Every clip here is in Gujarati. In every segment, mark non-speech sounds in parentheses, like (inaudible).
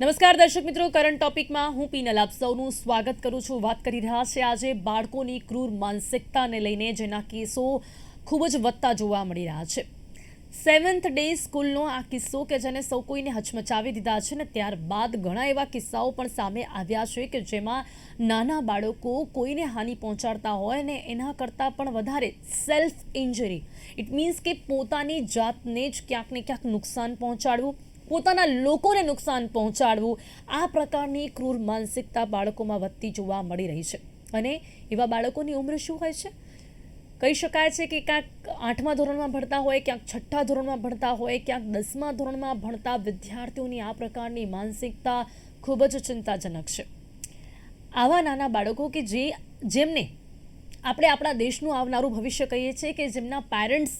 નમસ્કાર દર્શક મિત્રો કરંટ ટોપિકમાં હું પીનલ આપ સૌનું સ્વાગત કરું છું. વાત કરી રહ્યા છે આજે બાળકોની ક્રૂર માનસિકતાને લઈને, જેના કેસો ખૂબ જ વધતા જોવા મળી રહ્યા છે. સેવન્થ ડે સ્કૂલનો આ કિસ્સો કે જેને સૌ કોઈને હચમચાવી દીધા છે ને, ત્યારબાદ ઘણા એવા કિસ્સાઓ પણ સામે આવ્યા છે કે જેમાં નાના બાળકો કોઈને હાનિ પહોંચાડતા હોય ને, એના કરતાં પણ વધારે સેલ્ફ ઇન્જરી ઇટ મીન્સ કે પોતાની જાતને જ ક્યાંક ને ક્યાંક નુકસાન પહોંચાડવું. પોતાના લોકોને નુકસાન પહોંચાડવું આ પ્રકારની ક્રૂર માનસિકતા બાળકોમાં વધતી જોવા મળી રહી છે. અને એવા બાળકોની ઉંમર શું હોય છે? કહી શકાય છે કે ક્યાંક આઠમા ધોરણમાં ભણતા હોય, ક્યાંક છઠ્ઠા ધોરણમાં ભણતા હોય, ક્યાંક દસમા ધોરણમાં ભણતા વિદ્યાર્થીઓની આ પ્રકારની માનસિકતા ખૂબ જ ચિંતાજનક છે. આવા નાના બાળકો કે જે, જેમને આપણે આપણા દેશનું આવનારું ભવિષ્ય કહીએ છીએ કે જેમના પેરેન્ટ્સ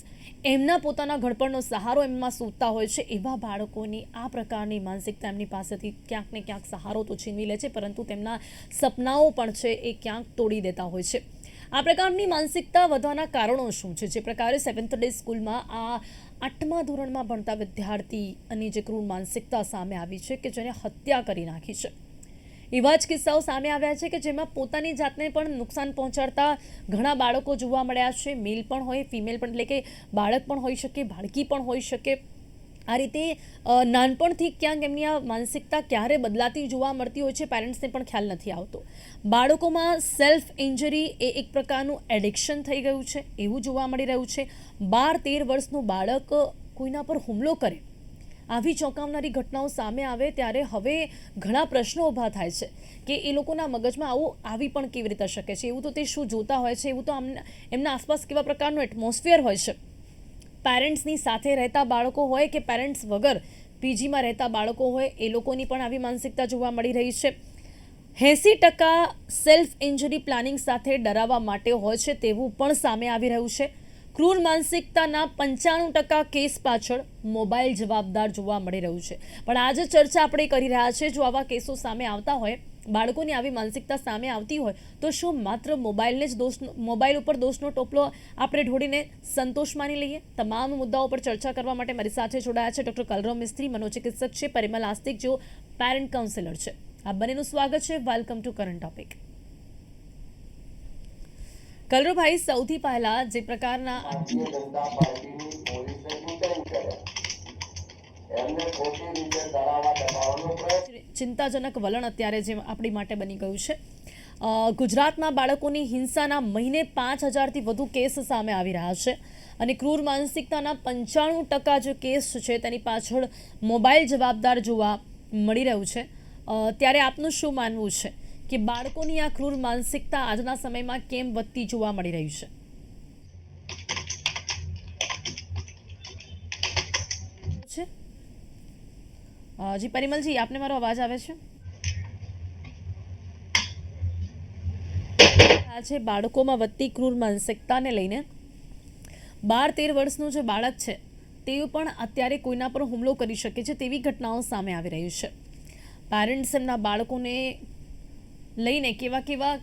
એમના પોતાના ઘડપણનો સહારો એમમાં સૂતા હોય છે, એવા બાળકોની આ પ્રકારની માનસિકતા એમની પાસેથી ક્યાંક ને ક્યાંક સહારો તો છીનવી લે છે, પરંતુ તેમના સપનાઓ પણ છે એ ક્યાંક તોડી દેતા હોય છે. આ પ્રકારની માનસિકતા વધવાના કારણો શું છે? જે પ્રકારે સેવન્થ ડે સ્કૂલમાં આ આઠમા ધોરણમાં ભણતા વિદ્યાર્થી અને જે ક્રૂર માનસિકતા સામે આવી છે કે જેને હત્યા કરી નાખી છે. એવા જ કિસ્સાઓ સામે આવ્યા છે કે જેમાં પોતાની જાતને પણ નુકસાન પહોંચાડતા ઘણા બાળકો જોવા મળ્યા છે. મેલ પણ હોય, ફિમેલ પણ, એટલે કે બાળક પણ હોઈ શકે, બાળકી પણ હોઈ શકે. આ રીતે નાનપણથી ક્યાંક એમની આ માનસિકતા ક્યારે બદલાતી જોવા મળતી હોય છે પેરેન્ટ્સને પણ ખ્યાલ નથી આવતો. બાળકોમાં સેલ્ફ ઇન્જરી એ એક પ્રકારનું એડિક્શન થઈ ગયું છે. એવું જોવા મળી રહ્યું છે. બાર તેર વર્ષનું બાળક કોઈના પર હુમલો કરે આવી ચોંકાવનારી ઘટનાઓ સામે આવે ત્યારે હવે ઘણા પ્રશ્નો ઊભા થાય છે કે એ લોકોના મગજમાં આવું આવી પણ કેવી રીતે શકે છે? એવું તો તે શું જોતા હોય છે? એવું તો એમના આસપાસ કેવા પ્રકારનું એટમોસ્ફિયર હોય છે? પેરેન્ટ્સની સાથે રહેતા બાળકો હોય કે પેરેન્ટ્સ વગર પીજીમાં રહેતા બાળકો હોય, એ લોકોની પણ આવી માનસિકતા જોવા મળી રહી છે. એંસી ટકા સેલ્ફ ઇન્જરી પ્લાનિંગ સાથે ડરાવવા માટે હોય છે તેવું પણ સામે આવી રહ્યું છે. ક્રૂર માનસિકતાના પંચાણું ટકા કેસ પાછળ મોબાઈલ જવાબદાર જોવા મળી રહ્યું છે. પણ આજે ચર્ચા આપણે કરી રહ્યા છીએ જો આવા કેસો સામે આવતા હોય, બાળકોની આવી માનસિકતા સામે આવતી હોય, તો શું માત્ર મોબાઈલને જ દોષ મોબાઈલ ઉપર દોષનો ટોપલો આપણે ઢોળીને સંતોષ માની લઈએ? તમામ મુદ્દાઓ પર ચર્ચા કરવા માટે મારી સાથે જોડાયા છે ડૉક્ટર કલરવ મિસ્ત્રી, મનોચિકિત્સક છે, પરિમલ આસ્તિક, જેઓ પેરેન્ટ કાઉન્સિલર છે. આ બંનેનું સ્વાગત છે. વેલકમ ટુ કરંટ ટોપિક કલરવભાઈ સૌથી પહેલા જે પ્રકારના ચિંતાજનક વલણ અત્યારે જે આપણી માટે બની ગયું છે. ગુજરાતમાં બાળકોની હિંસાના મહિને પાંચ હજારથી વધુ કેસ સામે આવી રહ્યા છે અને ક્રૂર માનસિકતાના પંચાણું ટકા જે કેસ છે તેની પાછળ મોબાઈલ જવાબદાર જોવા મળી રહ્યું છે. ત્યારે આપનું શું માનવું છે? કે બાળકોની આ ક્રૂર માનસિકતા આજના સમયમાં કેમ વધતી જોવા મળી રહી છે? છે? જી, પરિમલજી, આપને મારો અવાજ આવે છે? આજે બાળકોમાં વધતી ક્રૂર માનસિકતાને લઈને. બાર તેર વર્ષનું જે બાળક છે તે પણ અત્યારે કોઈના પર હુમલો કરી શકે છે તેવી ઘટનાઓ સામે આવી રહી છે. પેરેન્ટ્સ એમના બાળકોને લઈને કેવા કેવા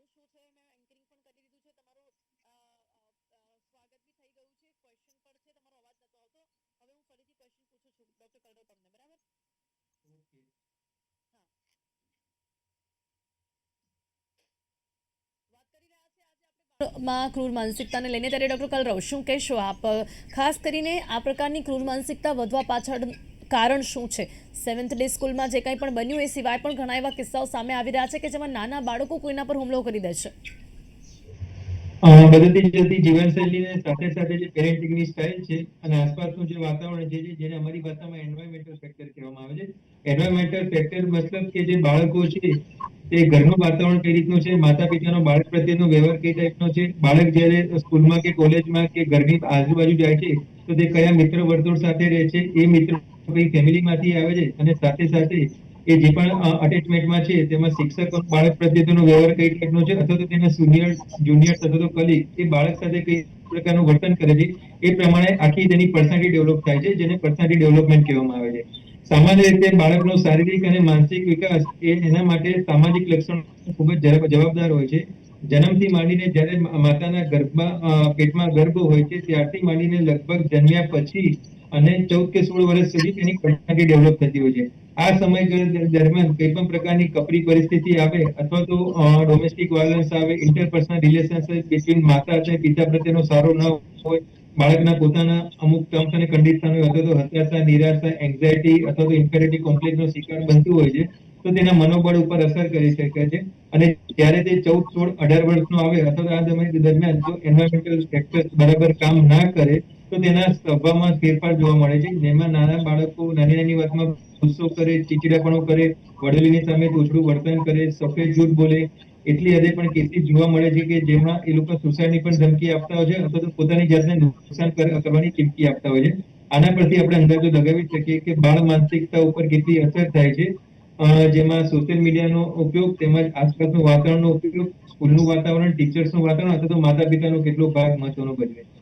એકચ્યુઅલી શું છે મેં એન્કરિંગ પણ કરી દીધું છે. તમારો સ્વાગત બી થઈ ગયું છે. ક્વેશ્ચન પર છે. તમારો અવાજ નતો આવતો. હવે હું ફરીથી ક્વેશ્ચન પૂછું છું ડોક્ટર કલરવ તમને. બરાબર? હા. આજે આપણે માં ક્રૂર માનસિકતાને લઈને ત્યારે ડોક્ટર કલરવ શું કહેશો આપ? ખાસ કરીને આ પ્રકારની ક્રૂર માનસિકતા વધવા પાછળ કારણ શું છે? સેવન્થ ડે સ્કૂલમાં જે કંઈ પણ બન્યું, એ સિવાય પણ ઘણા એવા કિસ્સાઓ સામે આવી રહ્યા છે કે જેમાં નાના બાળકો કોઈના પર હુમલો કરી દે છે. બદલતી જતી જીવનશૈલીને સાથે સાથે જે પેરેન્ટિંગની સ્ટાઇલ છે અને આસપાસનું જે વાતાવરણ છે જેને અમારી ભાષામાં એન્વાયરમેન્ટલ ફેક્ટર કહેવામાં આવે છે. એન્વાયરમેન્ટલ ફેક્ટર મતલબ કે જે બાળકો છે, તે ઘરનું વાતાવરણ કઈ રીતનું છે? માતા પિતાનો બાળક પ્રત્યેનો વ્યવહાર કઈ ટાઈપનો છે? બાળક જ્યારે સ્કૂલમાં કે કોલેજમાં કે ઘરની આજુબાજુ જાય છે, તો તે કયા મિત્ર વર્તુળ સાથે રહે છે? એ મિત્ર કઈ ફેમિલીમાંથી આવે છે અને સાથે સાથે એ જે પણ અટેચમેન્ટમાં છે, તેમાં શિક્ષક બાળક પ્રત્યેનો વ્યવહાર કઈ ટાઈપનો છે અથવા તો તેના સિનિયર જુનિયર અથવા તો કલીગ એ બાળક સાથે કઈ પ્રકારનું વર્તન કરે છે, એ પ્રમાણે આખી તેની પર્સનાલિટી ડેવલપ થાય છે, જેને પર્સનાલિટી ડેવલપમેન્ટ કહેવામાં આવે છે. સામાન્ય રીતે બાળકનો શારીરિક અને માનસિક વિકાસ એ એના માટે સામાજિક લક્ષણો ખૂબ જ જવાબદાર હોય છે. જન્મથી માંડીને જ્યારે માતાના ગર્ભમાં પેટમાં ગર્ભ હોય છે, ત્યારથી માંડીને લગભગ જન્મ્યા પછી અને ચૌદ કે સોળ વર્ષ સુધી તેની પર્સનાલિટી ડેવલપ થતી હોય છે. આ સમય દરમિયાન કોઈ પણ પ્રકારની કપરી પરિસ્થિતિ આવે અથવા તો ડોમેસ્ટિક વાયોલન્સ આવે ઇન્ટરપર્સનલ રિલેશન બિટવીન માતા અને પિતા પ્રત્યેનો સારો ન હોય, બાળકના પોતાના અમુક ટર્મ્સ અને કન્ડિશન હોય અથવા તો હતાશા નિરાશા એન્ઝાયટી અથવા તો ઇન્ફેરિટી કોમ્પ્લેક્સનો શિકાર બનતું હોય છે, તો તેના મનોબળ ઉપર અસર કરી શકે છે. અને જ્યારે તે ચૌદ, સોળ, અઢાર વર્ષનો આવે અથવા તો આ સમય દરમિયાન જો એન્વાયરમેન્ટલ ફેક્ટર્સ બરાબર કામ ના કરે તો તેના સ્વભાવમાં ફેરફાર જોવા મળે છે. જેમાં નાના બાળકો નાની નાની વાતમાં ગુસ્સો કરે ચીચીડાપણો કરે વડીલોની સામે તોછડું વર્તન કરે, સફેદ જૂઠ બોલે, એટલી હદે પણ કેસીસ જોવા મળે છે કે જેમાં એ લોકો સુસાઇડની પણ ધમકી આપતા હોય છે અથવા તો પોતાની જાતને નુકસાન કરવાની ચીમકી આપતા હોય છે. આના પરથી આપણે અંદાજો લગાવી શકીએ કે બાળ માનસિકતા ઉપર કેટલી અસર થાય છે. જેમાં સોશિયલ મીડિયાનો ઉપયોગ તેમજ આસપાસનું વાતાવરણનો ઉપયોગ, સ્કૂલનું વાતાવરણ, ટીચર્સનું વાતાવરણ અથવા તો માતા પિતાનો કેટલો ભાગ મહત્વનો ભજવે છે.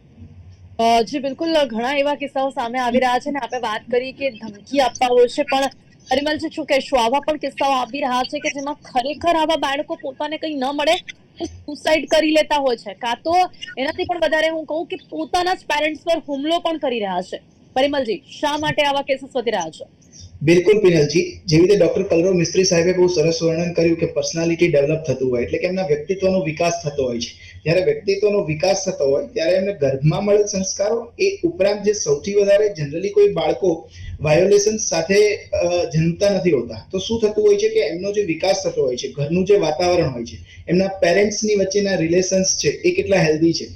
જી બિલકુલ ઘણા એવા કિસ્સાઓ સામે આવી રહ્યા છે ને આપણે વાત કરી કે ધમકી આપવા હોય છે, પણ પરિમલજી શું કહેશો? આવા પણ કિસ્સાઓ આવી રહ્યા છે કે જેમાં ખરેખર આવા બાળકો પોતાને કંઈ ન મળે સુસાઇડ કરી લેતા હોય છે. કાં તો એનાથી પણ વધારે હું કહું કે પોતાના જ પેરેન્ટ્સ પર હુમલો પણ કરી રહ્યા છે. પરિમલજી, શા માટે આવા કેસીસ વધી રહ્યા છે? બિલકુલ પિનલજી, જેવી રીતે ડોક્ટર કલરવ મિસ્ત્રી સાહેબે બહુ સરસ વર્ણન કર્યું કે પર્સનાલિટી ડેવલપ થતું હોય, એટલે કે એમના વ્યક્તિત્વનો વિકાસ થતો હોય છે. જ્યારે વ્યક્તિત્વનો વિકાસ થતો હોય, ત્યારે એમને ગર્ભમાં મળેલ સંસ્કારો એ ઉપરાંત જે સૌથી વધારે જનરલી કોઈ બાળકો વાયોલેશન સાથે જનતા નથી હોતા. તો શું થતું હોય છે કે એમનો જે વિકાસ થતો હોય છે, ઘરનું જે વાતાવરણ હોય છે, એમના પેરેન્ટ્સની વચ્ચેના રિલેશન્સ છે એ કેટલા હેલ્ધી છે?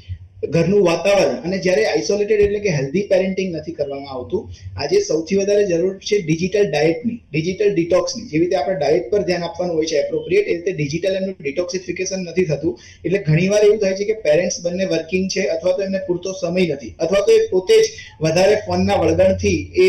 ઘરનું વાતાવરણ અને જ્યારે આઇસોલેટેડ એટલે કે હેલ્ધી પેરેન્ટિંગ નથી કરવામાં આવતું, આજે સૌથી વધારે જરૂર છે ડિજિટલ ડાયટની ડિજિટલ ડિટોક્સની જેવી રીતે આપણે ડાયટ પર ધ્યાન આપવાનું હોય છે એપ્રોપ્રિએટ એ રીતે ડિજિટલ એમનું ડિટોક્સિફિકેશન નથી થતું. એટલે ઘણીવાર એવું થાય છે કે પેરેન્ટ્સ બંને વર્કિંગ છે અથવા તો એમને પૂરતો સમય નથી, અથવા તો એ પોતે જ વધારે ફોનના વળગણથી એ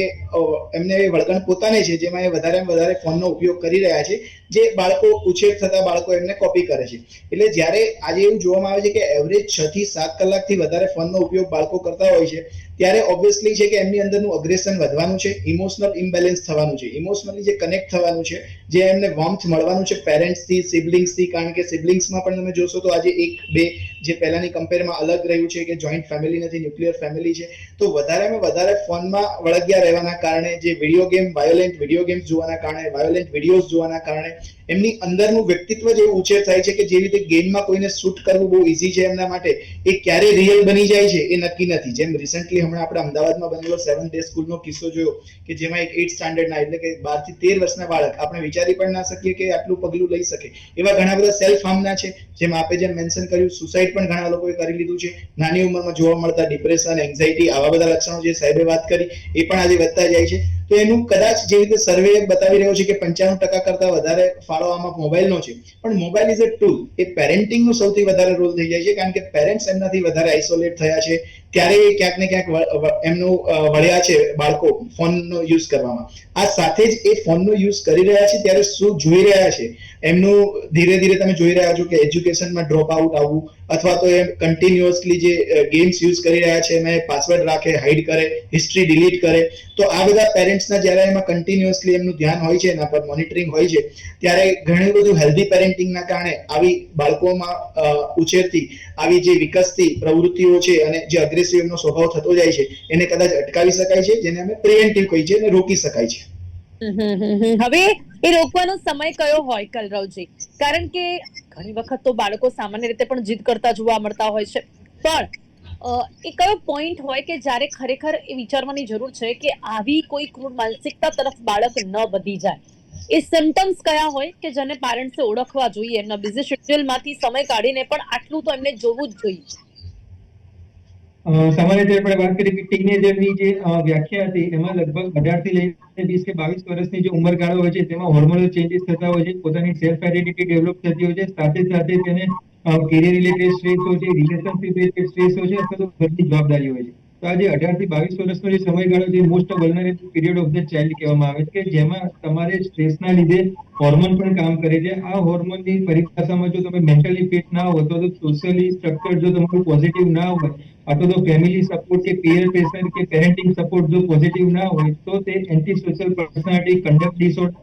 એમને એ વળગણ પોતાને છે, જેમાં એ વધારે વધારે ફોનનો ઉપયોગ કરી રહ્યા છે, જે બાળકો ઉછેર થતા બાળકો એમને કોપી કરે છે. એટલે જ્યારે આજે એવું જોવામાં આવે છે કે એવરેજ છ થી સાત કલાકથી વધારે ફોનનો ઉપયોગ બાળકો કરતા હોય છે, ત્યારે ઓબ્વિયસલી છે કે એમની અંદરનું અગ્રેશન વધવાનું છે ઇમોશનલ ઇમ્બેલેન્સ થવાનું છે. ઇમોશનલી જે કનેક્ટ થવાનું છે જે એમને વોર્મથ મળવાનું છે પેરેન્ટ્સથી સિબલિંગ્સથી કારણ કે સિબ્લિંગ્સમાં પણ તમે જોશો તો આજે એક, બે જે પહેલાની કમ્પેરમાં અલગ રહ્યું છે કે જોઈન્ટ ફેમિલી નથી ન્યુક્લિયર ફેમિલી છે, તો વધારેમાં વધારે ફોનમાં વળગ્યા રહેવાના કારણે જે video game violent video games જોવાના કારણે વાયોલેન્ટ વિડીયોઝ જોવાના કારણે, એમની અંદરનું વ્યક્તિત્વ જેવું ઉછેર થાય છે કે જે રીતે ગેમમાં કોઈને શૂટ કરવું બહુ ઈઝી છે એમના માટે, એ ક્યારે રિયલ બની જાય છે એ નક્કી નથી. જેમ રિસન્ટલી હમણાં આપણે અમદાવાદમાં બનેલો સેવન ડે સ્કૂલનો કિસ્સો જોયો કે જેમાં એક એઇટ સ્ટાન્ડર્ડના એટલે કે બારથી તેર વર્ષના બાળક, આપણે વિચારી પણ ના શકીએ કે આટલું પગલું લઈ શકે. એવા ઘણા બધા સેલ્ફ હાર્મના છે, જેમ આપે જેમ મેન્શન કર્યું સુસાઇડ પણ ઘણા લોકોએ કરી લીધું છે. નાની ઉંમરમાં જોવા મળતા ડિપ્રેશન એન્ઝાઇટી આવા બધા લક્ષણો જે સાહેબે વાત કરી, એ પણ આજે વધતા જાય છે. તો એનું કદાચ જે રીતે સર્વે બતાવી રહ્યો છે કે પંચાણું ટકા કરતા વધારે ફાળો આમાં મોબાઈલનો છે. પણ મોબાઈલ ઇઝ અ ટૂલ એ પેરેન્ટિંગનો સૌથી વધારે રોલ થઈ જાય છે, કારણ કે પેરેન્ટ્સ એમનાથી વધારે આઇસોલેટ થયા છે. ત્યારે ક્યાંક ને ક્યાંક એમનું વળ્યા છે બાળકો ફોનનો યુઝ કરવામાં. આ સાથે જ એ ફોનનો યુઝ કરી રહ્યા છે ત્યારે શું જોઈ રહ્યા છે? એમનું ધીરે ધીરે તમે જોઈ રહ્યા છો કે એજ્યુકેશનમાં ડ્રોપ આઉટ આવવું અથવા તો એમ કન્ટિન્યુઅસલી જે ગેમ્સ યુઝ કરી રહ્યા છે, એમાં પાસવર્ડ રાખે હાઈડ કરે હિસ્ટ્રી ડિલીટ કરે, તો આ બધા પેરેન્ટ્સના જ્યારે એમાં કન્ટિન્યુઅસલી એમનું ધ્યાન હોય છે, એના પર મોનિટરિંગ હોય છે, ત્યારે ઘણું બધું હેલ્ધી પેરેન્ટિંગના કારણે આવી બાળકોમાં ઉછેરતી આવી જે વિકસતી પ્રવૃત્તિઓ છે અને જે અગ્રેસિવ એમનો સ્વભાવ થતો જાય છે, એને કદાચ અટકાવી શકાય છે, જેને અમે પ્રિવેન્ટિવ કહીએ છીએ અને રોકી શકાય છે. હવે એ રોકવાનો સમય કયો હોય, કલરવજી કારણ કે ઘણી વખત તો બાળકો સામાન્ય રીતે પણ જીદ કરતા જોવા મળતા હોય છે. પણ એ કયો પોઈન્ટ હોય કે જ્યારે ખરેખર એ વિચારવાની જરૂર છે કે આવી કોઈ ક્રૂર માનસિકતા તરફ બાળક ન વધી જાય? એ સિમ્ટમ્સ કયા હોય કે જેને પેરેન્ટ્સે ઓળખવા જોઈએ? એમના બિઝી શેડ્યુલમાંથી સમય કાઢીને પણ આટલું તો એમને જોવું જ જોઈએ. સામાન્ય રીતે આપણે વાત કરીએ કે ટીનેજરની જે વ્યાખ્યા હતી, એમાં લગભગ અઢારથી લઈને વીસ કે બાવીસ વર્ષની જે ઉંમરગાળો હોય છે, તેમાં હોર્મોનલ ચેન્જીસ થતા હોય છે, પોતાની સેલ્ફ આઈડેન્ટિટી ડેવલપ થતી હોય છે, સાથે સાથે તેને કેરિયર રિલેટેડ સ્ટ્રેસ હોય છે રિલેશનશિપ રિલેટેડ સ્ટ્રેસ હોય છે, અથવા તો ઘરની જવાબદારી હોય છે. તો આજે અઢારથી બાવીસ વર્ષનો જે સમયગાળો છે most vulnerable period of the child કહેવામાં આવે છે કે જેમાં તમારે સ્ટ્રેસના લીધે હોર્મોન પણ કામ કરે છે. આ હોર્મોનની પરિભાષામાં જો તમે મેન્ટલી ફિટ ના હોય તો સોશિયલી સ્ટ્રક્ચર જો તમારું પોઝિટિવ ના હોય, અથવા તો ફેમિલી સપોર્ટ કે પીયર પ્રેશર કે પેરેન્ટિંગ સપોર્ટ જો પોઝિટિવ ના હોય, તો તે anti social personality conduct disorder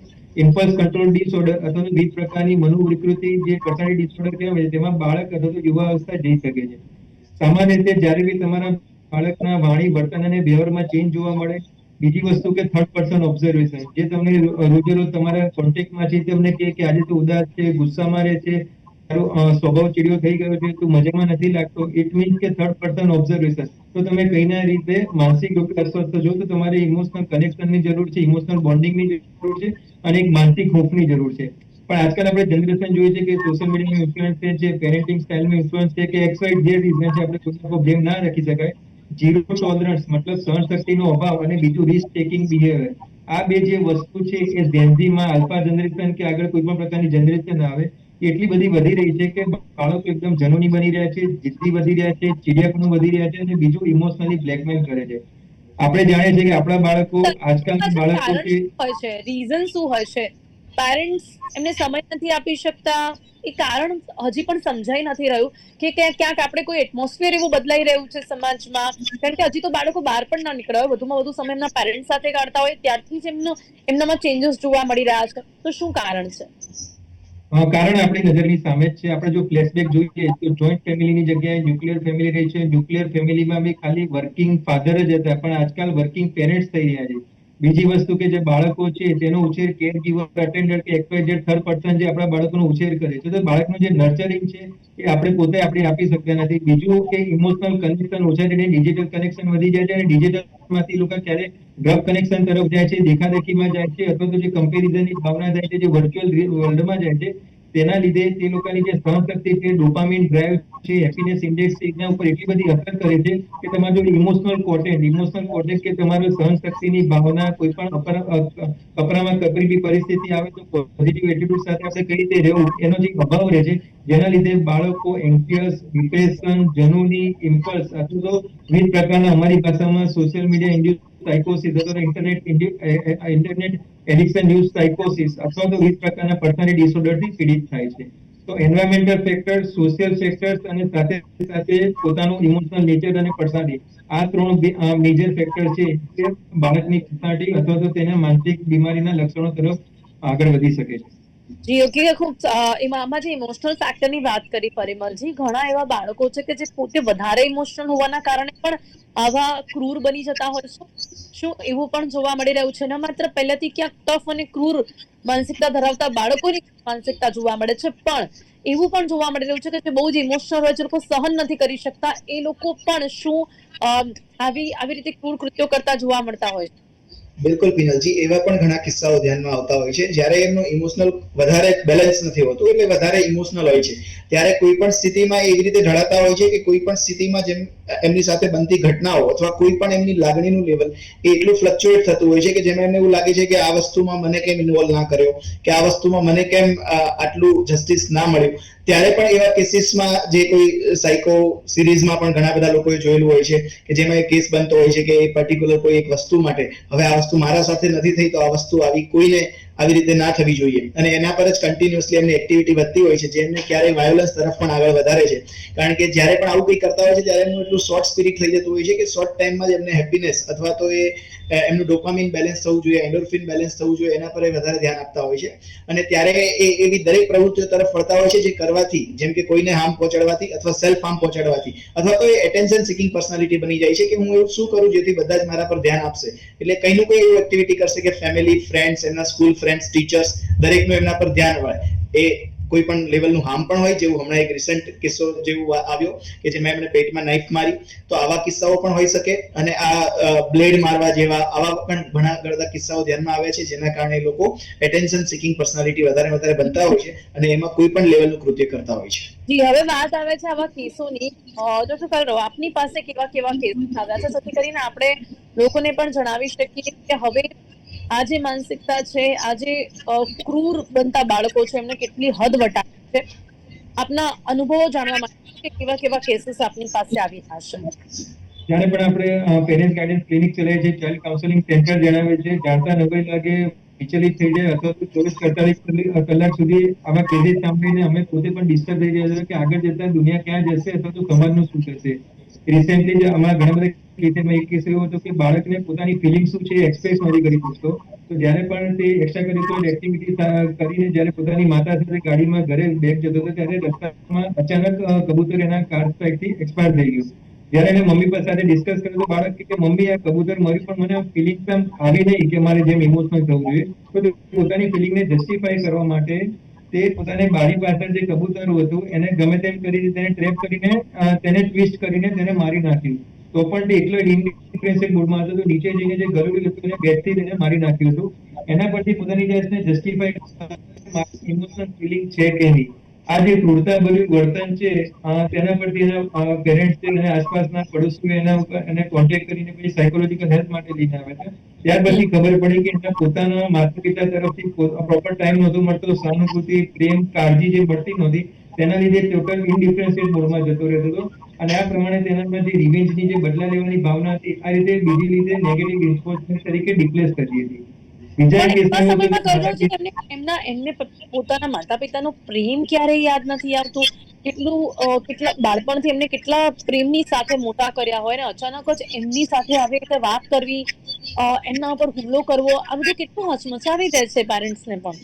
impulse control disorder અથવા તો વિવિધ પ્રકારની મનોવિકૃતિ જે પર્સનાલિટી ડિસઓર્ડર કહેવાય છે, તેમાં બાળક અથવા તો યુવા અવસ્થા જઈ શકે છે. સામાન્ય રીતે જ્યારે બી તમારા બાળકના વાણી, વર્તન અને વ્યવહારમાં ચેન્જ જોવા મળે. બીજી વસ્તુ કે થર્ડ પર્સન ઓબ્ઝર્વેશન જે તમને રોજે રોજ તમારા કોન્ટેક્ટમાં છે તમને કહે કે આજે તો ઉદાસ છે, ગુસ્સામાં રહે છે, તારો સ્વભાવ ચીડિયો થઈ ગયો છે, તું મજામાં નથી લાગતો ઇટ મીન્સ કે થર્ડ પર્સન ઓબ્ઝર્વેશન તો તમે કઈના રીતે માનસિક રૂપે અસ્વસ્થ છો, તો તમારે ઇમોશનલ કનેક્શનની જરૂર છે ઇમોશનલ બોન્ડિંગની જરૂર છે, અને એક માનસિક હોપની જરૂર છે. પણ આજકાલ આપણે જનરેશન જોઈએ છે કે સોશિયલ મીડિયાનો ઇન્ફ્લુઅન્સ છે પેરેન્ટિંગ સ્ટાઇલનો ઇન્ફ્લુઅન્સ છે, કે એક્સ વાય જે રીઝન છે, આપણે પર બ્લેમ ના રાખી શકાય. ઝીરો ટોલરન્સ મતલબ સહનશક્તિનો અભાવ અને બીજું રિસ્ક ટેકિંગ બિહેવિયર આ બે જે વસ્તુ છે એ જેન્ઝીમાં આલ્ફા જનરેશન કે આગળ કોઈ પણ પ્રકારની જનરેશન આવે એટલી બધી વધી રહી છે કે બાળકો એકદમ જનૂની બની રહ્યા છે જિદ્દી વધી રહ્યા છે ચીડિયાપણું વધી રહ્યા છે અને બીજું ઇમોશનલી બ્લેકમેલ કરે છે. આપણે જાણીએ છીએ કે આપણા બાળકો આજકાલના બાળકો કે હોય છે? રીઝન શું હોય છે? પેરેન્ટ્સ એમને સમય નથી આપી શકતા. એ કારણ હજી પણ સમજાઈ નથી રહ્યું કે ક્યાંક ક્યાંક આપણે કોઈ એટમોસ્ફિયર એવું બદલાઈ રહ્યું છે સમાજમાં. કારણ કે હજી તો બાળકો બહાર પણ ના નીકળ્યા હોય વધુમાં વધુ સમય એમના પેરેન્ટ્સ સાથે કાઢતા હોય ત્યારથી જ એમનો એમનામાં ચેન્જીસ જોવા મળી રહ્યા છે. તો શું કારણ છે? કારણ આપણી નજરની સામે જ છે. આપણે જો ફ્લેશબેક જોઈએ તો જોઈન્ટ ફેમિલીની જગ્યાએ ન્યુક્લિયર ફેમિલી રહી છે. ન્યુક્લિયર ફેમિલીમાં બી ખાલી વર્કિંગ ફાધર જ હતા. પણ આજકાલ વર્કિંગ પેરેન્ટ્સ થઈ રહ્યા છે. બીજી વસ્તુ કે જે બાળકો છે, તેનો ઉછેર કેર ગીવર અટેન્ડર કે એક્સવાયઝેડ થર્ડ પર્સન જે આપણા બાળકોનો ઉછેર કરે છે. તો બાળકનું જે નર્ચરિંગ છે, એ આપણે પોતે આપણે આપી શકતા નથી. બીજું કે ઇમોશનલ કનેક્શન ઓછા થઈને ડિજિટલ કનેક્શન વધી જાય છે અને ડિજિટલમાંથી લોકો ક્યારે ડ્રગ કનેક્શન તરફ જાય છે, દેખાદેખીમાં જાય છે, અથવા તો જે કમ્પેરિઝનની ભાવના થાય છે, જે વર્ચ્યુઅલ વર્લ્ડમાં જાય છે તેના લીધે તે લોકોની જે સહનશક્તિ છે, ડોપામિન ડ્રાઈવ છે હેપીનેસ ઇન્ડેક્સ છે, એના ઉપર એટલી બધી અસર કરે છે કે તમારું ઇમોશનલ કોન્ટેન્ટ ઇમોશનલ કોન્ટેન્ટ કે તમારું સહનશક્તિની ભાવના કોઈ પણ કપરામાં કપરી પરિસ્થિતિ આવે તો પોઝિટિવ એટીટ્યુડ સાથે આપણે કઈ રીતે રહેવું, એનો જે અભાવ રહે છે, જેના લીધે બાળકો એન્કિયસ ડિપ્રેશન જનૂની ઇમ્પલ્સ અથવા તો વિવિધ પ્રકારના અમારી ભાષામાં સોશિયલ મીડિયા ઇન્ડ્યુસ સાયકોસિસ અથવા ઇન્ટરનેટ ઇન્ટરનેટ એડિક્શન ન્યૂઝ સાયકોસિસ અથવા તો વિવિધ પ્રકારના પર્સનાલિટી ડિસઓર્ડરથી પીડિત થાય છે. તો એન્વાયરમેન્ટલ ફેક્ટર્સ સોશિયલ ફેક્ટર્સ અને સાથે સાથે પોતાનું ઇમોશનલ નેચર અને પર્સનાલિટી આ ત્રણ મેજર ફેક્ટર છે તે બાળકની પર્સનાલિટી અથવા તો તેના માનસિક બીમારીના લક્ષણો તરફ આગળ વધી શકે છે. જી ઓકે ખૂબ એમાં જે ઇમોશનલ ફેક્ટરની વાત કરી પરિમલજી, ઘણા એવા બાળકો છે કે જે પોતે વધારે ઇમોશનલ હોવાના કારણે પણ આવા ક્રૂર બની જતા હોય છે. શું એવું પણ જોવા મળી રહ્યું છે? ન માત્ર પહેલાથી ક્યાંક ટફ અને ક્રૂર માનસિકતા ધરાવતા બાળકોની માનસિકતા જોવા મળે છે, પણ એવું પણ જોવા મળી રહ્યું છે કે જે બહુ જ ઇમોશનલ હોય છે લોકો સહન નથી કરી શકતા. એ લોકો પણ શું આવી આવી રીતે ક્રૂર કૃત્યો કરતા જોવા મળતા હોય છે. બિલકુલ પિનલજી એવા પણ ઘણા કિસ્સાઓ ધ્યાનમાં આવતા હોય છે. જ્યારે એમનું ઇમોશનલ વધારે બેલેન્સ નથી હોતું, એટલે વધારે ઇમોશનલ હોય છે. ત્યારે કોઈ પણ સ્થિતિમાં એવી રીતે ઢળાતા હોય છે કે કોઈ પણ સ્થિતિમાં જેમ, એમની સાથે બનતી ઘટનાઓ અથવા કોઈ પણ એમની લાગણીનું લેવલ એટલું ફ્લક્ચ્યુએટ થતું હોય છે કે જેમાં એમને એવું લાગે છે કે આ વસ્તુમાં મને કેમ ઇન્વોલ્વ ના કર્યો, કે આ વસ્તુમાં મને કેમ આટલું જસ્ટિસ ના મળ્યું. ત્યારે પણ એવા કેસીસમાં જે કોઈ સાયકો સિરીઝમાં પણ ઘણા બધા લોકોએ જોયેલું હોય છે કે જેમાં એ કેસ બનતો હોય છે કે પર્ટિક્યુલર કોઈ એક વસ્તુ માટે, હવે આ વસ્તુ મારા સાથે નથી થઈ, તો આ વસ્તુ આવી કોઈને આવી રીતે ના થવી જોઈએ. અને એના પર જ કન્ટિન્યુઅસલી એમની એક્ટિવિટી વધતી હોય છે, જે એમને ક્યારેય વાયોલન્સ તરફ પણ આગળ વધારે છે. કારણ કે જ્યારે પણ આવું કંઈ કરતા હોય છે, ત્યારે એમનું એટલું શોર્ટ સ્પિરિટ થઈ જતું હોય છે કે શોર્ટ ટાઈમમાં જ એમને હેપીનેસ અથવા તો એ એમનું ડોપામિન બેલેન્સ થવું જોઈએ એન્ડોર્ફિન બેલેન્સ થવું જોઈએ, એના પર વધારે ધ્યાન આપતા હોય છે. અને ત્યારે એ, એવી દરેક પ્રવૃત્તિઓ તરફ વળતા હોય છે જે કરવાથી, જેમ કે કોઈને હાર્મ પહોંચાડવાથી અથવા સેલ્ફ હાર્મ પહોંચાડવાથી, અથવા તો એ એટેન્શન સિકિંગ પર્સનાલિટી બની જાય છે કે હું એવું શું કરું જેથી બધા જ મારા પર ધ્યાન આપશે. એટલે કંઈનું કોઈ એવું એક્ટિવિટી કરશે કે ફેમિલી ફ્રેન્ડ્સ એમના સ્કૂલ ફ્રેન્ડ્સ ટીચર્સ દરેકનું એમના પર ધ્યાન હોય. એ કોઈ પણ લેવલનું હાર્મ પણ હોય, જેવું હમણાં એક રિસન્ટ કિસ્સો જેવું આવ્યો કે જેમાં એમને પેટમાં નાઇફ મારી, તો આવા કિસ્સાઓ પણ હોઈ શકે અને આ બ્લેડ મારવા જેવા આવા પણ ઘણા બધા કિસ્સાઓ ધ્યાનમાં આવ્યા છે, જેના કારણે લોકો એટેન્શન સિકિંગ પર્સનાલિટી વધારે વધારે બનતા હોય છે અને એમાં કોઈ પણ લેવલનું કૃત્ય કરતા હોય છે. જી, હવે વાત આવે છે આવા કેસોની. તો શું કરો આપની પાસે કેવા કેવા કેસો આવ્યા છે? જેથી કરીને આપણે લોકોને પણ જણાવી શકીએ કે હવે આ જે માનસિકતા છે આ જે ક્રૂર બનતા બાળકો છે, એમને કેટલી હદ વટાવી છે. આપના અનુભવો જાણવા માટે કેવા કેવા કેસીસ આપની પાસે આવી છે. જ્યારે પણ આપણે પેરેન્ટ ગાઈડન્સ ક્લિનિક ચલાવીએ છીએ ચાઇલ્ડ કાઉન્સેલિંગ સેન્ટર જણાવે છે, જાણતા નવાઈ લાગે, વિચલિત થઈ જાય અથવા તો ચોવીસ અડતાલીસ કલાક સુધી આવા કેસીસ સાંભળીને અમે પોતે પણ ડિસ્ટર્બ થઈ જાય છે કે આગળ જતા દુનિયા ક્યાં જશે અથવા તો સમાજનું શું થશે. રિસેન્ટલી જ અમારા ઘણા બધા કેસમાં એક કેસ એવો હતો કે બાળકને પોતાની ફિલિંગ શું છે એક્સપ્રેસ નથી કરી શકતો. તો જ્યારે પણ તે એક્સ્ટ્રા કરિક્યુલર એક્ટિવિટી કરીને જ્યારે પોતાની માતા સાથે ગાડીમાં ઘરે બેગ જતો હતો, ત્યારે રસ્તામાં અચાનક કબૂતર એના કાર સ્ટ્રાઇકથી એક્સપાયર થઈ ગયું. જ્યારે એને મમ્મી પાસે સાથે ડિસ્કસ કર્યું તો બાળક કે મમ્મી, આ કબૂતર મરી પણ મને ફિલિંગ આમ આવી નહીં કે મારે જેમ ઇમોશનલ થવું જોઈએ. તે પોતાની ફિલિંગને જસ્ટિફાય કરવા માટે તે પોતાની બારી પાછળ જે કબૂતર હતું, એને ગમે તેમ કરી, તેને ટ્રેપ કરીને તેને ટ્વિસ્ટ કરીને તેને મારી નાખ્યું. તો પણ તે એટલો ઇન્ડિફરન્શિયલ મૂડમાં હતો તો નીચે જઈને જે ગરુડી વ્યક્તિને બેટથી તેને મારી નાખ્યું હતું, એના પરથી પોતાની જાતને જસ્ટિફાઈ ઇમોશનલ ફિલિંગ છે કે નહીં. આ જે ક્રૂરતા ભર્યું વર્તન છે તેના પરથી એના પેરેન્ટ્સ છે અને આસપાસના પડોશીઓ એના ઉપર એને કોન્ટેક્ટ કરીને પછી સાયકોલોજીકલ હેલ્પ માટે લઈને આવે છે. ત્યાર પછી ખબર પડી કે એના પોતાના માતા પિતા તરફથી પ્રોપર ટાઈમ નહોતો મળતો, સહાનુભૂતિ, પ્રેમ, કાળજી જે મળતી નહોતી, તેના લીધે ટોટલ ઇનડિફરન્શિયલ મોડમાં જતો રહેતો હતો. અને આ પ્રમાણે તેનામાં જે રિવેન્જની જે બદલા લેવાની ભાવના હતી આ રીતે બીજી રીતે નેગેટિવ રિસ્પોન્સ તરીકે ડિપ્લેસ કરી હતી. એમના એમને પોતાના માતા પિતાનો પ્રેમ ક્યારેય યાદ નથી આવતું? કેટલું કેટલા બાળપણથી એમને કેટલા પ્રેમની સાથે મોટા કર્યા હોય ને અચાનક જ એમની સાથે આવી રીતે વાત કરવી એમના ઉપર હુમલો કરવો આ બધું કેટલું હચમચાવી દે છે પેરેન્ટ્સને પણ.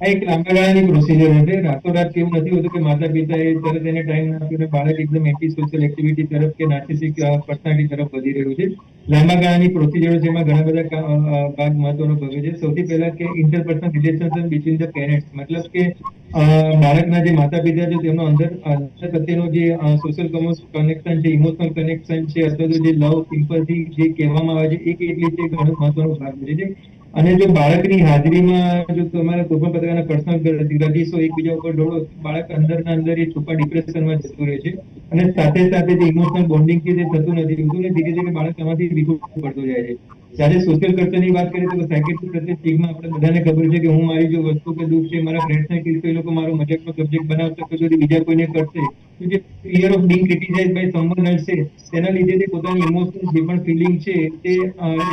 આ એક લાંબા ગાળાની પ્રોસિજર હશે રાતોરાત એવું નથી હોતું કે માતા પિતાએ તરત એને ટાઈમ આપ્યો બાળક એકદમ એન્ટી સોશિયલ એક્ટિવિટી તરફ કે નાર્સિસિક પર્સનાલિટી તરફ વધી રહ્યું છે. લાંબા ગાળાની પ્રોસિજરો એમાં ઘણા બધા ભાગ મહત્વનો ભજવે છે. સૌથી પહેલા કે interpersonal relationship between the parents મતલબ કે બાળકના જે માતા પિતા છે, તેમનો અંદર પ્રત્યેનો જે સોશિયલ કનેક્શન છે ઇમોશનલ કનેક્શન છે, અથવા તો જે લવ સિમ્પથી જે કહેવામાં આવે છે, એ કેટલી છે ઘણો મહત્વનો ભાગ ભજવે છે. અને જો બાળકની હાજરીમાં જો તમારા કોઈ પણ પ્રકારના પર્સનલ રજીશો એકબીજા ઉપર ઢોળો બાળક અંદરના અંદર એ છુપા ડિપ્રેશનમાં જતું રહે છે. અને સાથે સાથે જે ઇમોશનલ બોન્ડિંગ છે, તે થતું નથી. થતું ને ધીરે ધીરે બાળક એમાંથી વિખુટ પડતો જાય છે. જ્યારે સોશિયલ કલ્ચરની વાત કરીએ તો સાયકેટ્રી પ્રત્યે સ્ટીગમાં આપણે બધાને ખબર છે કે હું મારી જો વસ્તુ કે દુઃખ છે, મારા ફ્રેન્ડ્સને કહીશ તો એ લોકો મારો મજાકનો સબ્જેક્ટ બનાવશે તો যদি બીજા કોઈને કરશે. તો જે fear of being criticise by someone else છે, તેના લીધે તે પોતાની ઇમોશનલ જે પણ ફિલિંગ છે, તે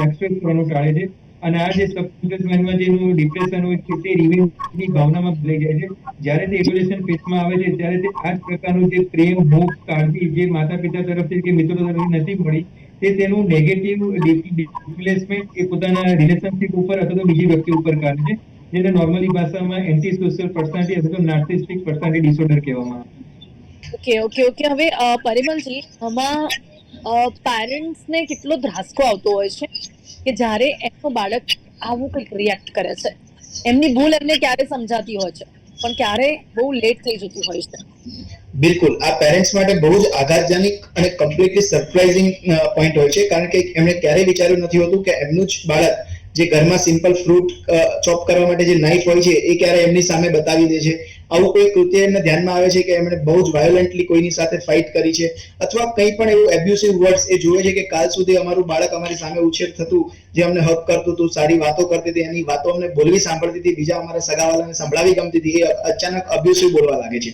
એક્સપ્રેસ કરવાનું ટાળે છે. અને આ જે સબકોન્શિયસ માઇન્ડમાં જેનું ડિપ્રેશન હોય છે, તે રિવેન્જની ભાવનામાં લઈ જાય છે. જ્યારે તે એડોલેશન ફેઝમાં આવે છે, ત્યારે તે આ પ્રકારનું જે પ્રેમ હોપ કાળજી જે માતા પિતા તરફથી કે મિત્રો તરફથી નથી મળી, તે તેનું નેગેટિવ ડિપ્લેસમેન્ટ એ પોતાના રિલેશનશિપ ઉપર અથવા તો બીજી વ્યક્તિ ઉપર કાઢે છે. જેને નોર્મલી ભાષામાં એન્ટી સોશિયલ પર્સનાલિટી અથવા તો નાર્સિસ્ટિક પર્સનાલિટી ડિસઓર્ડર કહેવામાં આવે ઓકે ઓકે ઓકે. હવે પરિમલજી, આમાં પેરેન્ટ્સને કેટલો ધ્રાસકો આવતો હોય છે? કે જ્યારે એમનું બાળક આવું કંઈક રિએક્ટ કરે છે, એમની ભૂલ એમને ક્યારે સમજાતી હોય છે? પણ ક્યારે બહુ લેટ થઈ જતી હોય છે. બિલકુલ. આ પેરેન્ટ્સ માટે બહુ જ આઘાતજનક અને કમ્પ્લીટલી સરપ્રાઇઝિંગ પોઈન્ટ હોય છે. કારણ કે એમણે ક્યારેય વિચાર્યું નથી હોતું કે એમનું જ બાળક જે ઘરમાં સિમ્પલ ફ્રૂટ ચોપ કરવા માટે જે નાઇફ હોય છે, એ ક્યારે એમની સામે બતાવી દે છે. આવું કોઈ કૃત્ય એમને ધ્યાનમાં આવે છે કે એમણે બહુ જ વાયોલન્ટલી કોઈની સાથે ફાઇટ કરી છે. અથવા કંઈ પણ એવું એબ્યુસિવ વર્ડ્સ એ જોવે છે કે કાલ સુધી અમારું બાળક અમારી સામે ઉછેર થતું, જે અમને હક કરતું હતું, સારી વાતો કરતી હતી, એની વાતો અમને બોલવી સાંભળતી હતી, બીજા અમારા સગાવાલાને સંભળાવી ગમતી હતી, એ અચાનક અબ્યુસિવ બોલવા લાગે છે.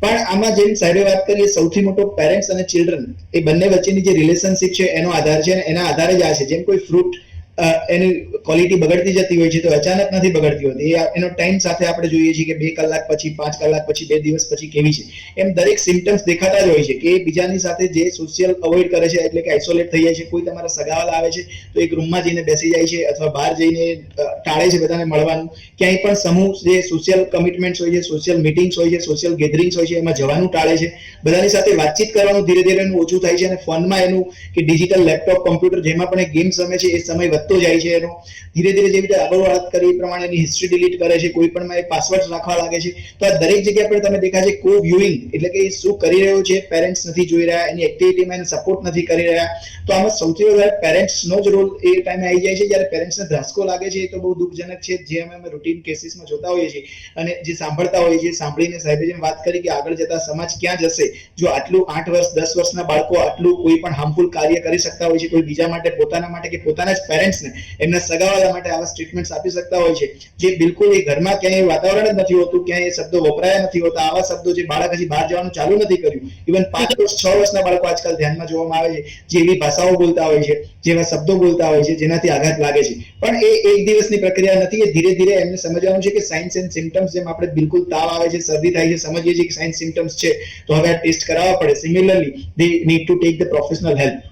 પણ આમાં જેમ સાહેબે વાત કરીએ સૌથી મોટો પેરેન્ટ્સ અને ચિલ્ડ્રન એ બંને વચ્ચેની જે રિલેશનશિપ છે, એનો આધાર છે અને એના આધારે જ આ છે. જેમ કોઈ ફ્રૂટ એની ક્વોલિટી બગડતી જતી હોય છે તો અચાનક નથી બગડતી હોતી. એનો ટાઈમ સાથે આપણે જોઈએ છીએ કે બે કલાક પછી, પાંચ કલાક પછી, બે દિવસ પછી કેવી છે. એમ દરેક સિમ્ટમ્સ દેખાતા જ હોય છે કે બીજાની સાથે જે સોશિયલ અવોઇડ કરે છે, એટલે કે આઇસોલેટ થઈ જાય છે, કોઈ તમારા સગાવાલા આવે છે, તો એક રૂમમાં જઈને બેસી જાય છે અથવા બહાર જઈને ટાળે છે બધાને મળવાનું. ક્યાંય પણ સમૂહ જે સોશિયલ કમિટમેન્ટ્સ હોય છે સોશિયલ મિટિંગ્સ હોય છે સોશિયલ ગેધરિંગ્સ હોય છે, એમાં જવાનું ટાળે છે. બધાની સાથે વાતચીત કરવાનું ધીરે ધીરે એનું ઓછું થાય છે અને ફોનમાં એનું કે ડિજિટલ લેપટોપ કોમ્પ્યુટર જેમાં પણ એ ગેમ્સ રમે છે, એ સમય વધતો જાય છે એનો. ધીરે ધીરે જેવી રીતે આગળ વાત કરી એ પ્રમાણે એની હિસ્ટ્રી ડિલીટ કરે છે, કોઈ પણ એ પાસવર્ડ રાખવા લાગે છે. તો આ દરેક જગ્યા પર તમે દેખાશે કો વ્યુઇંગ એટલે કે એ શું કરી રહ્યો છે પેરેન્ટ્સ નથી જોઈ રહ્યા, એની એક્ટિવિટીમાં એને સપોર્ટ નથી કરી રહ્યા. તો આમાં સૌથી વધારે પેરેન્ટ્સનો જ રોલ એ ટાઈમે આવી જાય છે. જ્યારે પેરેન્ટ્સને ધ્રાસકો લાગે છે એ તો બહુ દુઃખજનક છે. જે અમે અમે રૂટીન કેસીસમાં જોતા હોઈએ છીએ અને જે સાંભળતા હોઈએ છીએ, સાંભળીને સાહેબે જેમ વાત કરી કે આગળ જતા સમાજ ક્યાં જશે? જો આટલું આઠ વર્ષ, દસ વર્ષના બાળકો આટલું કોઈ પણ હાર્મફુલ કાર્ય કરી શકતા હોય છે, કોઈ બીજા માટે, પોતાના માટે કે પોતાના જ પેરેન્ટ્સને એમના સગાવાલા માટે આવા ટ્રીટમેન્ટ આપી શકતા હોય છે. જે બિલકુલ એ ઘરમાં ક્યાંય વાતાવરણ જ નથી હોતું, ક્યાંય એ શબ્દો વપરાયા નથી હોતા, આવા શબ્દો જે બાળક હજી બહાર જવાનું ચાલુ નથી કર્યું. ઇવન પાંચ વર્ષ, છ વર્ષના બાળકો આજકાલ ધ્યાનમાં જોવામાં આવે છે, જે એવી ભાષાઓ બોલતા હોય છે જેવા શબ્દો બોલતા હોય છે, જેનાથી આઘાત લાગે છે. પણ એ એક દિવસની પ્રક્રિયા નથી, એ ધીરે ધીરે એમને સમજવાનું છે કે સાઇન્સ એન્ડ સિમ્ટમ્સ જેમ આપણે બિલકુલ તાવ આવે છે, શરદી થાય છે, સમજીએ છીએ કે સાઇન્સ સિમ્ટમ્સ છે, તો હવે આ ટેસ્ટ કરાવવા પડે. Similarly they need to take the professional help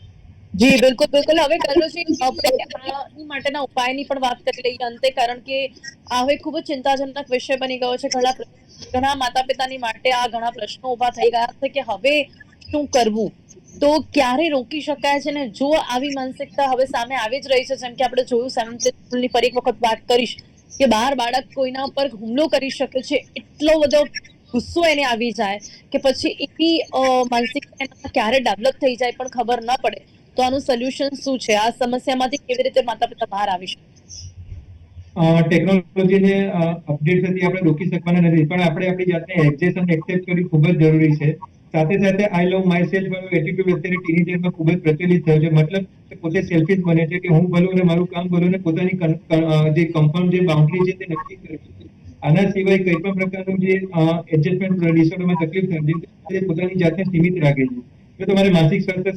જી બિલકુલ બિલકુલ. હવે (laughs) આપણે આની માટેના ઉપાયની પણ વાત કરી લઈએ અંતે કારણ કે આ હવે ખૂબ જ ચિંતાજનક વિષય બની ગયો છે. ઘણા ઘણા માતા પિતાની માટે આ ઘણા પ્રશ્નો ઊભા થઈ ગયા છે કે હવે શું કરવું? તો ક્યારે રોકી શકાય છે ને? જો આવી માનસિકતા હવે સામે આવી જ રહી છે જેમ કે આપણે જોયું સેવન્થ સ્કૂલની પર એક વખત વાત કરીશ કે બહાર બાળક કોઈના પર હુમલો કરી શકે છે એટલો બધો ગુસ્સો એને આવી જાય કે પછી એવી માનસિકતા ક્યારે ડેવલપ થઈ જાય પણ ખબર ન પડે. તો સોલ્યુશન શું છે? આ સમસ્યામાંથી કેવી રીતે માતા પિતા બહાર આવી શકે? ટેકનોલોજીને અપડેટ થતી આપણે રોકી શકવાના નથી. પણ આપણે આપણી જાતને એડજસ્ટ અને એક્સેપ્ટ કરવી ખૂબ જ જરૂરી છે. સાથે સાથે આઈ લવ માય સેલ્ફ વાળો એટીટ્યુડ અત્યારે ટીનેજરમાં ખૂબ જ પ્રચલિત થયો છે. મતલબ પોતે સેલ્ફિશ બને છે કે હું ભલું અને મારું કામ ભલું ને પોતાની જે કન્ફર્મ જે બાઉન્ડ્રી છે તે નક્કી કરી છે. આના સિવાય કોઈ પણ પ્રકારનું જે એડજસ્ટમેન્ટ ડિસઓર્ડરમાં તકલીફ થાય છે, તે પોતાની જાતને સીમિત રાખે છે. જો તમારે માનસિક સ્વાસ્થ્ય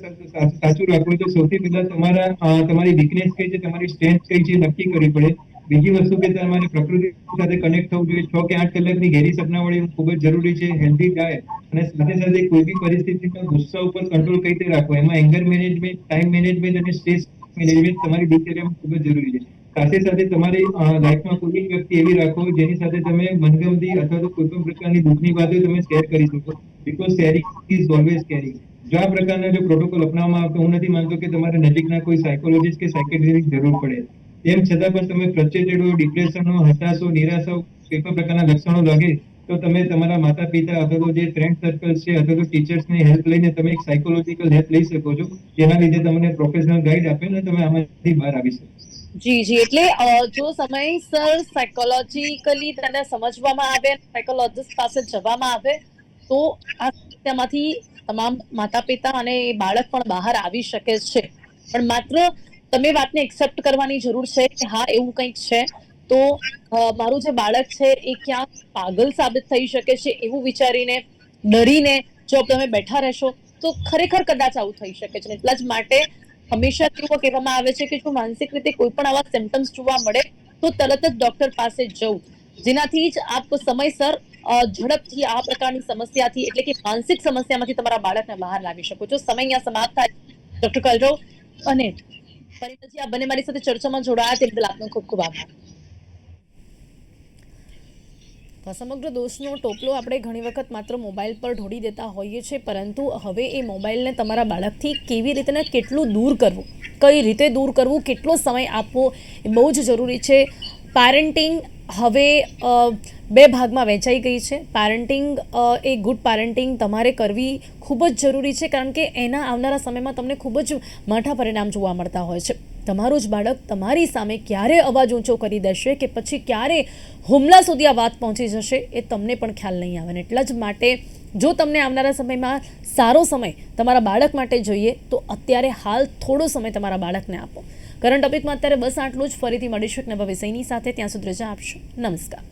સાચું રાખવું તો સૌથી પહેલા તમારા તમારી વીકનેસ કઈ છે તમારી સ્ટ્રેન્થ કઈ છે નક્કી કરવી પડે. બીજી વસ્તુ કે તમારે પ્રકૃતિ સાથે કનેક્ટ થવું જોઈએ. છ કે આઠ કલાકની ઘેરી સપનાવાળી ખૂબ જ જરૂરી છે હેલ્ધી ડાયટ અને સાથે સાથે કોઈ બી પરિસ્થિતિમાં ગુસ્સા ઉપર કંટ્રોલ કઈ રીતે રાખવો? એમાં એંગર મેનેજમેન્ટ ટાઈમ મેનેજમેન્ટ અને સ્ટ્રેસ મેનેજમેન્ટ તમારી દિનચર્યામાં ખૂબ જ જરૂરી છે. સાથે સાથે તમારી લાઈફમાં કોઈ એક વ્યક્તિ એવી રાખો જેની સાથે તમે મનગમતી અથવા તો કોઈ પણ પ્રકારની દુઃખની વાતો તમે શેર કરી શકો. Because sharing is always caring જો આ પ્રકારના જો પ્રોટોકોલ અપનાવવામાં આવે તો હું નથી માનતો કે તમારે નજીકના કોઈ સાયકોલોજીસ્ટ કે સાયકેટ્રિસ્ટની જરૂર પડે. તેમ છતાં પણ તમે ફ્રસ્ટ્રેટેડ હો ડિપ્રેશનો હતાશો, નિરાશા, કોઈ પણ પ્રકારના લક્ષણો લાગે, તો તમે તમારા માતા પિતા અથવા તો જે ફ્રેન્ડ સર્કલ છે અથવા તો ટીચર્સની હેલ્પ લઈને તમે એક સાયકોલોજીકલ હેલ્પ લઈ શકો છો. જેના લીધે તમને પ્રોફેશનલ ગાઈડ આપે ને તમે આમાંથી બહાર આવી શકો. જી જી, એટલે જો સમયસર સાયકોલોજીકલી તેને સમજવામાં આવે સાયકોલોજીસ્ટ પાસે જવામાં આવે, તો આ સમસ્યામાંથી તમામ માતા પિતા અને એ બાળક પણ બહાર આવી શકે છે. પણ માત્ર તમે વાતને એક્સેપ્ટ કરવાની જરૂર છે કે હા, એવું કંઈક છે, તો મારું જે બાળક છે એ ક્યાંક પાગલ સાબિત થઈ શકે છે એવું વિચારીને, ડરીને જો તમે બેઠા રહેશો, તો ખરેખર કદાચ આવું થઈ શકે છે. એટલા જ માટે હંમેશા એવું કહેવામાં આવે છે કે જો માનસિક રીતે કોઈ પણ આવા સિમ્ટમ્સ જોવા મળે, તો તરત જ ડોક્ટર પાસે જવું. જેનાથી જ આપ સમયસર ઝડપથી આ પ્રકારની સમસ્યાથી એટલે કે માનસિક સમસ્યામાંથી તમારા બાળકને બહાર લાવી શકો છો. સમય અહીંયા સમાપ્ત થાય. ડોક્ટર કલરો અને પરિણીતાજી આ બંને મારી સાથે ચર્ચામાં જોડાયા તે બદલ આપનો ખૂબ ખૂબ આભાર. સમગ્ર દોષનો ટોપલો આપણે ઘણી વખત માત્ર મોબાઈલ પર ઢોળી દેતા હોઈએ છીએ, પરંતુ હવે એ મોબાઈલને તમારા બાળકથી કેવી રીતે ને કેટલું દૂર કરવું? કઈ રીતે દૂર કરવું? કેટલો સમય આપવો? એ બહુ જ જરૂરી છે. પેરેન્ટિંગ હવે બે ભાગમાં વહેંચાઈ ગઈ છે. પેરેન્ટિંગ એ ગુડ પેરેન્ટિંગ તમારે કરવી ખૂબ જ જરૂરી છે કારણ કે એના આવનારા સમયમાં તમને ખૂબ જ માઠા પરિણામ જોવા મળતા હોય છે. તમારું જ બાળક તમારી સામે ક્યારે અવાજ ઊંચો કરી દેશે કે પછી ક્યારે હુમલા સુધી આ વાત પહોંચી જશે એ તમને પણ ખ્યાલ નહીં આવે. ને એટલા જ માટે જો તમને આવનારા સમયમાં સારો સમય તમારા બાળક માટે જોઈએ, તો અત્યારે હાલ થોડો સમય તમારા બાળકને આપો. કરંટ ટોપિકમાં અત્યારે બસ આટલું જ. ફરીથી મળીશું એક નવા વિષયની સાથે. ત્યાં સુધી રજા આપશો. નમસ્કાર.